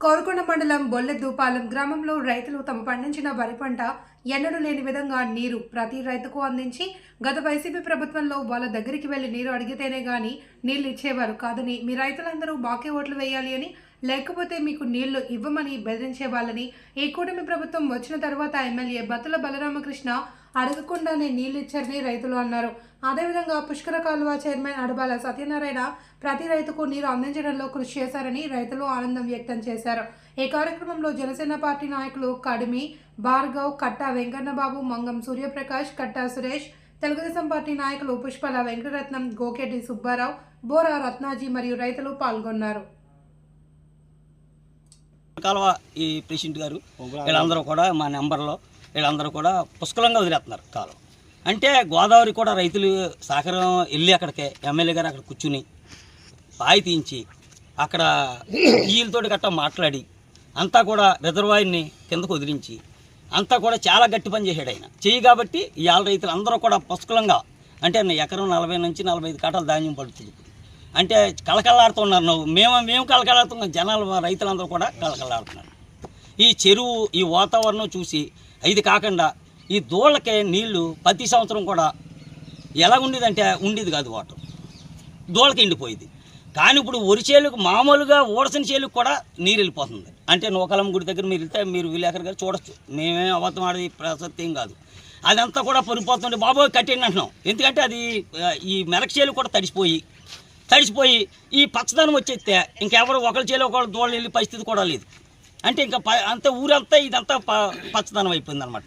కోరుకొండ మండలం బొల్లెదూపాలెం గ్రామంలో రైతులు తమ పండించిన వరి పంట ఎన్నడూ లేని విధంగా నీరు ప్రతి రైతుకు అందించి గత వైసీపీ ప్రభుత్వంలో వాళ్ళ దగ్గరికి వెళ్ళి నీరు అడిగితేనే గాని నీళ్ళు ఇచ్చేవారు కాదని మీ రైతులందరూ బాకీ ఓట్లు వేయాలి అని లేకపోతే మీకు నీళ్ళు ఇవ్వమని బెదిరించే వాళ్ళని ఈ కూటమి ప్రభుత్వం వచ్చిన తర్వాత ఎమ్మెల్యే బతుల బలరామకృష్ణ అడగకుండానే నీళ్ళిచ్చారని ఇచ్చారని రైతులు అన్నారు. అదేవిధంగా పుష్కర కాలువ చైర్మన్ అడబాల సత్యనారాయణ ప్రతి రైతుకు నీరు అందించడంలో కృషి చేశారని రైతులు ఆనందం వ్యక్తం చేశారు. ఈ కార్యక్రమంలో జనసేన పార్టీ నాయకులు కడిమి భార్గవ్ కట్టా వెంకన్నబాబు మంగం సూర్యప్రకాష్ కట్టా సురేష్ తెలుగుదేశం పార్టీ నాయకులు పుష్పల వెంకటరత్నం గోకెటి సుబ్బారావు బోరా రత్నాజీ మరియు రైతులు పాల్గొన్నారు. కాలువ ఈ ప్రెసిడెంట్ గారు? వీళ్ళందరూ కూడా మా నెంబర్లో వీళ్ళందరూ కూడా పుష్కలంగా వదిలేస్తున్నారు కాలువ అంటే గోదావరి కూడా రైతులు సహకారం వెళ్ళి అక్కడికే ఎమ్మెల్యే గారు అక్కడ కూర్చుని పాయి తీయించి అక్కడ వీళ్ళతోటి గట్టా మాట్లాడి అంతా కూడా రిజర్వాయర్ని కిందకు వదిలించి అంతా కూడా చాలా గట్టి పని చేశాడు ఆయన. చెయ్యి కాబట్టి ఇవాళ రైతులు అందరూ కూడా పుష్కలంగా అంటే ఎకరం నలభై నుంచి నలభై ఐదు కాటాలు ధాన్యం పడుతుంది ఇప్పుడు. అంటే కలకలాడుతున్నారు నువ్వు. మేము మేము కలకలాడుతున్నాం జనాలు రైతులందరూ కూడా కలకలాడుతున్నారు ఈ చెరువు ఈ వాతావరణం చూసి ఇది కాకుండా ఈ దోళ్ళకే నీళ్ళు ప్రతి సంవత్సరం కూడా ఎలా ఉండేదంటే ఉండేది కాదు వాటర్. దోళ్ళకి ఎండిపోయింది. కానీ ఇప్పుడు వరి చేలుకు మామూలుగా ఊడసిన చేలుకు కూడా నీరు వెళ్ళిపోతుంది. అంటే నూకలం గుడి దగ్గర మీరు వెళ్తే మీరు విలేకరు గారు చూడొచ్చు. మేమే అబద్ధం ఆడేది ప్రసక్తి ఏం కాదు. అదంతా కూడా పడిపోతుంటే బాబోయ్ కట్టండి అంటున్నాం. ఎందుకంటే అది ఈ మెరక చేలు కూడా తడిసిపోయి తడిసిపోయి ఈ పచ్చదనం వచ్చేస్తే ఇంకెవరు ఒకరి చేలో ఒకరు దూడలు వెళ్ళి పరిస్థితి కూడా లేదు. అంటే ఇంకా ప- అంత ఊరంతా ఇదంతా ప- పచ్చదనం అయిపోయింది అనమాట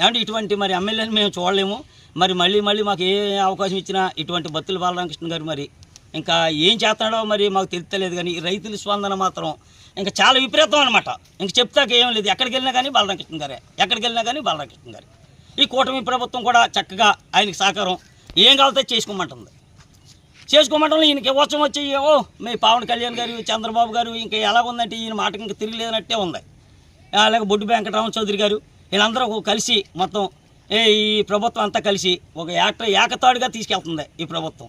ఏమంటే ఇటువంటి మరి ఎమ్మెల్యేని మేము చూడలేము. మరి మళ్ళీ మళ్ళీ మాకు ఏ అవకాశం ఇచ్చినా ఇటువంటి బత్తుల బాలరామకృష్ణ గారు మరి ఇంకా ఏం చేస్తున్నాడో మరి మాకు తెలుస్తలేదు కానీ ఈ రైతుల స్పందన మాత్రం ఇంకా చాలా విపరీతం అనమాట ఇంక చెప్తాక ఏం లేదు. ఎక్కడికి వెళ్ళినా కానీ బాలరామకృష్ణ గారే. ఎక్కడికి వెళ్ళినా కానీ బాలరామకృష్ణ గారే. ఈ కూటమి ప్రభుత్వం కూడా చక్కగా ఆయనకి సహకారం. ఏం కావాలో చేసుకోమంటుంది. చేసుకోమంటే ఈయనకి వచ్చం వచ్చి ఓ మీ పవన్ కళ్యాణ్ గారు చంద్రబాబు గారు ఇంకా ఎలాగుందంటే ఈయన మాటకి ఇంకా తిరిగిలేనట్టే ఉంది. అలాగే బొడ్డు వెంకటరామ చౌదరి గారు వీళ్ళందరూ ఒక కలిసి మొత్తం ఈ ప్రభుత్వం అంతా కలిసి ఒక ఏక ఏకతాడుగా తీసుకెళ్తుంది ఈ ప్రభుత్వం.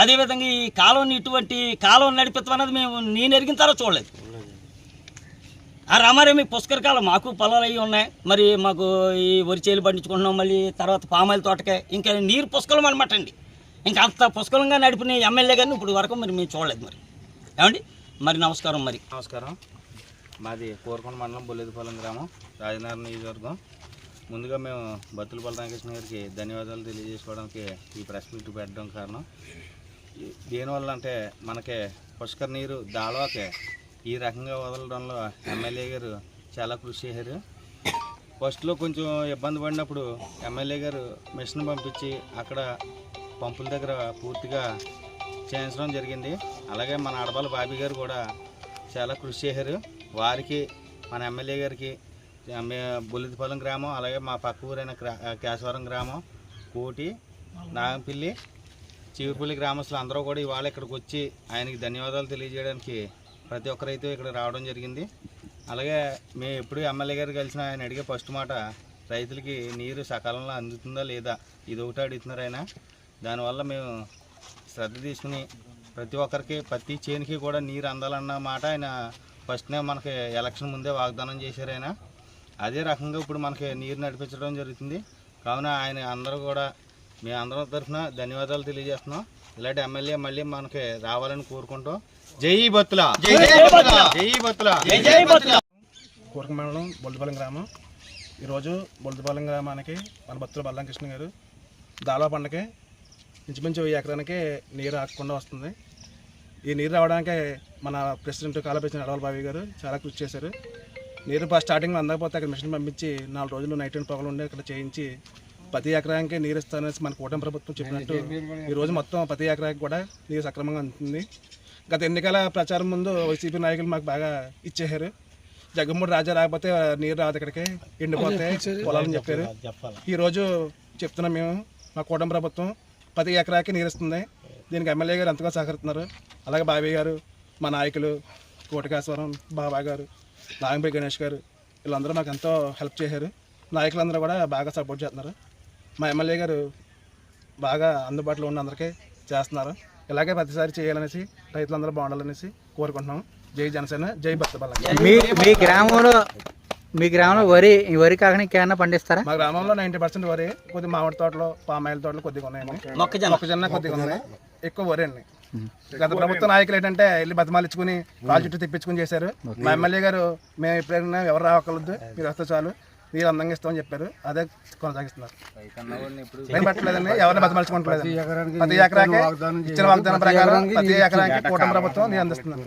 అదేవిధంగా ఈ కాలం ఇటువంటి కాలం నడిపిత్వం అనేది మేము నేను ఎరిగిన తర్వాత చూడలేదు. ఆ రామారేమి పుష్కర కాలం మాకు పొలాలు అవి ఉన్నాయి. మరి మాకు ఈ వరి చేలు పండించుకుంటున్నాం మళ్ళీ తర్వాత పామాయిల తోటకే ఇంకా నీరు పుష్కలం అనమాట అండి. ఇంకా అంత పుష్కలంగా నడిపిన ఎమ్మెల్యే గారిని ఇప్పుడు వరకు మరి మేము చూడలేదు మరి. ఏమండి? మరి నమస్కారం మరి. నమస్కారం. మాది కోరకొండ మండలం బొల్లేదిపాలెం గ్రామం రాజనగరం నియోజకవర్గం. ముందుగా మేము బత్తుల బలరామకృష్ణ గారికి ధన్యవాదాలు తెలియజేసుకోవడానికి ఈ ప్రెస్ మీట్ పెట్టడం కారణం. దేనివల్ల అంటే మనకి పుష్కర నీరు దాళవాకే ఈ రకంగా వదలడంలో ఎమ్మెల్యే గారు చాలా కృషి చేశారు. ఫస్ట్లో కొంచెం ఇబ్బంది పడినప్పుడు ఎమ్మెల్యే గారు మిషన్ పంపించి అక్కడ పంపుల దగ్గర పూర్తిగా చేయించడం జరిగింది. అలాగే మన అడబాల బాబీ గారు కూడా చాలా కృషి చేశారు. వారికి మన ఎమ్మెల్యే గారికి మే బుల్లిదిపాలెం గ్రామం అలాగే మా పక్క ఊరైన క్రా- కేశవరం గ్రామం కోటి నాగంపల్లి చీపుపల్లి గ్రామస్తులు అందరూ కూడా ఇవాళ ఇక్కడికి వచ్చి ఆయనకి ధన్యవాదాలు తెలియజేయడానికి ప్రతి ఒక్కరైతే ఇక్కడ రావడం జరిగింది. అలాగే మేము ఎప్పుడు ఎమ్మెల్యే గారు కలిసిన ఆయన అడిగే ఫస్ట్ మాట రైతులకి నీరు సకాలంలో అందుతుందా లేదా? ఇది ఒకటి అడుగుతున్నారు ఆయన. దానివల్ల మేము శ్రద్ధ తీసుకుని ప్రతి ఒక్కరికి ప్రతి చేనికి కూడా నీరు అందాలన్న మాట ఆయన ఫస్ట్నే మనకి ఎలక్షన్ ముందే వాగ్దానం చేశారు ఆయన. అదే రకంగా ఇప్పుడు మనకి నీరు నడిపించడం జరుగుతుంది. కావున ఆయన అందరూ కూడా మేము అందరం తరఫున ధన్యవాదాలు తెలియజేస్తున్నాం. ఇలాంటి ఎమ్మెల్యే మళ్ళీ మనకి రావాలని కోరుకుంటూ జై బత్తుల! జై కూరక మండలం బొల్లిపాలెం గ్రామం. ఈరోజు బొల్లిపాలెం గ్రామానికి మన భక్తుల బల్లం కృష్ణ గారు దాళవ పండగకి ఇంచుమించు ఈ ఎకరానికి నీరు ఆకుండా వస్తుంది. ఈ నీరు రావడానికి మన ప్రెసిడెంట్ కాల ప్రెసిడెంట్ అడవల్ బాబు గారు చాలా కృషి చేశారు. నీరు ఫస్ట్ స్టార్టింగ్లో అందకపోతే అక్కడ మిషన్ పంపించి నాలుగు రోజులు నైట్ అండ్ పగలు ఉండి అక్కడ చేయించి ప్రతి ఎకరానికి నీరు ఇస్తానని మన కూటమి ప్రభుత్వం చెప్పినట్టు ఈరోజు మొత్తం ప్రతి ఎకరానికి కూడా నీరు సక్రమంగా అందుతుంది. గత ఎన్నికల ప్రచారం ముందు వైసీపీ నాయకులు మాకు బాగా ఇచ్చేశారు. జగన్మోహన్ రాజా రాకపోతే నీరు రాదు ఇక్కడికి ఎండిపోతే పొలాలని చెప్పారు. ఈ రోజు చెప్తున్నాం మేము మా కూటమి ప్రభుత్వం. ప్రతి ఎకరాకి నీరు ఇస్తుంది దీనికి ఎమ్మెల్యే గారు ఎంతగా సహకరిస్తున్నారు? అలాగే బాబయ్య గారు మా నాయకులు కోటకేశ్వరం బాబా గారు నాగంపల్లి గణేష్ గారు వీళ్ళందరూ మాకు ఎంతో హెల్ప్ చేశారు. నాయకులందరూ కూడా బాగా సపోర్ట్ చేస్తున్నారు. మా ఎమ్మెల్యే గారు బాగా అందుబాటులో ఉన్న అందరికీ చేస్తున్నారు. ఇలాగే ప్రతిసారి చేయాలనేసి రైతులందరూ బాగుండాలనేసి కోరుకుంటున్నాం. జై జనసేన జై భక్త మీ గ్రామంలో మీ గ్రామంలో వరి ఈ వరి కాకుండా ఇంకేమన్నా పండిస్తారా? మా గ్రామంలో నైంటీ పర్సెంట్ వరి కొద్ది మామిడి తోటలు పామాయిల తోటలు కొద్దిగా ఉన్నాయండి. మొక్కజొన్న. మొక్కజొన్న కొద్దిగా ఉన్నాయి. ఎక్కువ వరి అండి. గత ప్రభుత్వ నాయకులు ఏంటంటే వెళ్ళి బతమాలు ఇచ్చుకుని కాలు చుట్టూ తిప్పించుకుని చేశారు. మా ఎమ్మెల్యే గారు మేము ఎప్పుడైనా ఎవరు రావక్కర్లేదు మీరు వస్తే చాలు. మీరు అందంగా ఇస్తామని చెప్పారు. అదే కొనసాగిస్తున్నారు. ఏం పట్టలేదండి. ఎవరిని బతమాల్చుకోవట్లేదు ప్రతి ఎకరాకి ఇచ్చిన వాగ్దానం ప్రకారం ప్రతి ఎకరాకి కూటమి ప్రభుత్వం నేను అందిస్తున్నాను